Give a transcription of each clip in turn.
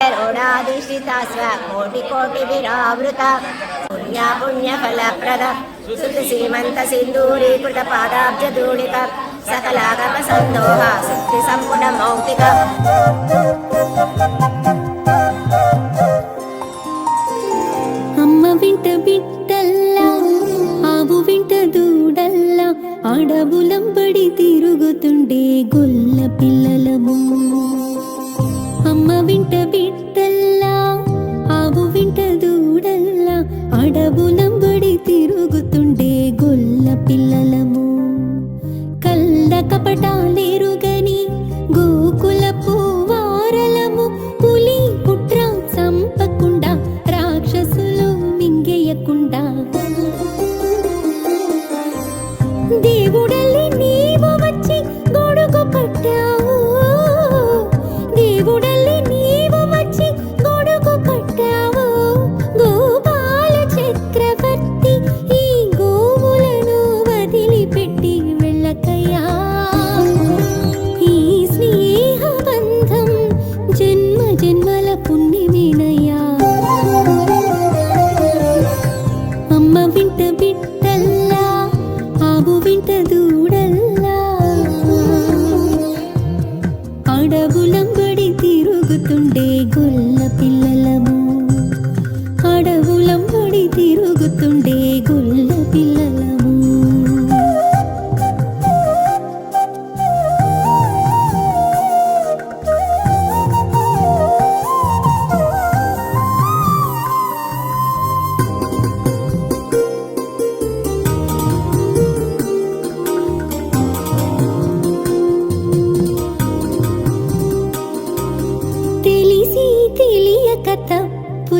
కరుణాధిష్ఠిత స్వ కోటి కోటి విరావృత పుణ్య పుణ్య ఫలప్రద సుత సీమంత సింధూరీకృత పాదాబ్జ దూళిత సకలాగమ సందోహ శక్తి సంపుట మౌక్తిక అమ్మ వింట బిడ్డల్లా ఆవు వింట దూడల్లా అడవులంబడి తిరుగుతుండే గొల్ల పిల్లలము వింట బిడ్డల్లా ఆవు వింట దూడల్లా అడవులంబడి తిరుగుతుండే గొల్ల పిల్లలము. కళ్ళ కపటాలేరుగని అమ్మ వింట బిట్టల్లా ఆవు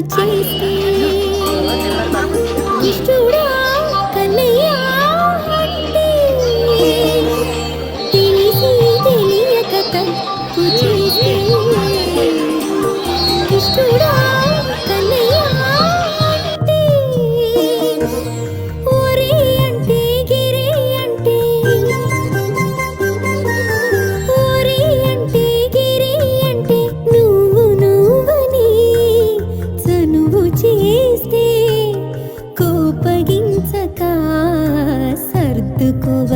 చేస్తే ఇష్టడా కన్నయ్య అంటే? తెలిసి తెలియక తప్పు చేస్తే. ఇష్టడా కోపగించక సర్దుకోవ